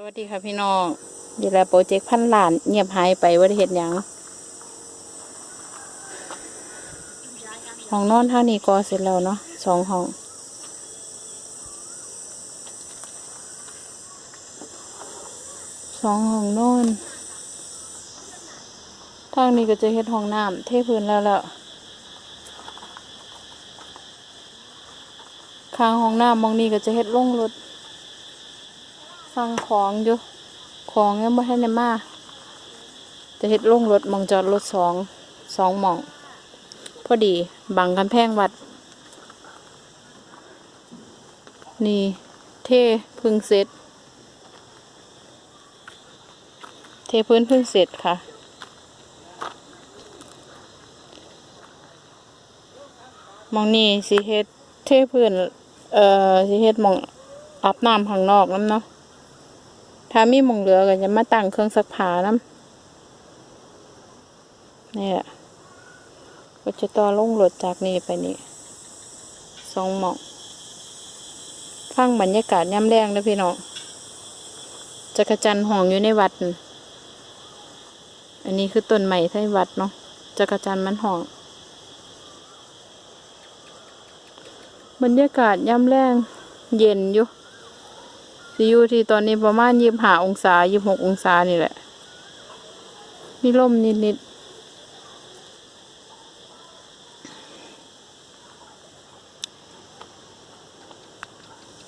สวัสดีค่ะพี่น้องดีแลโปรเจกต์พันล้านเงียบหายไปว่าได้เห็นหยังห้องนอนท่านี้ก็เสร็จแล้วเนาะสองห้อง สองห้องนอนทางนี้ก็จะเฮ็ดห้องน้ำเทพื้นแล้วแล้วข้างห้องน้ำมองนี้ก็จะเฮ็ดลงรถ สั่งของอยู่ ของยังไม่ให้ในมา จะเฮ็ดลงรถมองจอดรถสองสองหม่อง พอดีบังกันแพงวัด นี่ เทพึ่งเสร็จ เทพื้นพึ่งเสร็จค่ะมองนี่สิเฮ็ดเทพื้น เอ่อสิเฮ็ดหมองอาบน้ำข้างนอกน้ำเนาะ ถ้ามีมองเหลือก็จะมาตั้งเครื่องซักผ้าน้ำนี่แหละก็จะต่อลงรถจากนี่ไปนี่สองหมองฟังบรรยากาศย่ำแรงนะพี่น้องจักรจันห้องอยู่ในวัด อันนี้คือต้นใหม่ที่วัดเนาะจักรจันมันห้อง บรรยากาศย่ำแรงเย็นอยู่ สิอยู่ที่ตอนนี้ประมาณยี่สิบห้าองศายี่สิบหกองศานี่แหละ มีลมนิดๆ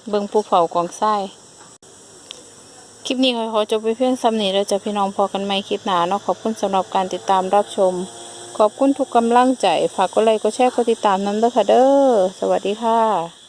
เบิ่งภูเขากองทรายคลิปนี้ขอขอจบไปเพียงซ้ำนี้แล้วจะพี่น้องพอกันไหมคลิปหนาเนาะขอบคุณสำหรับการติดตามรับชม ขอบคุณทุกกำลังใจ ฝากกดไลค์กดแชร์กดติดตามน้ำเด้อค่ะเด้อ สวัสดีค่ะ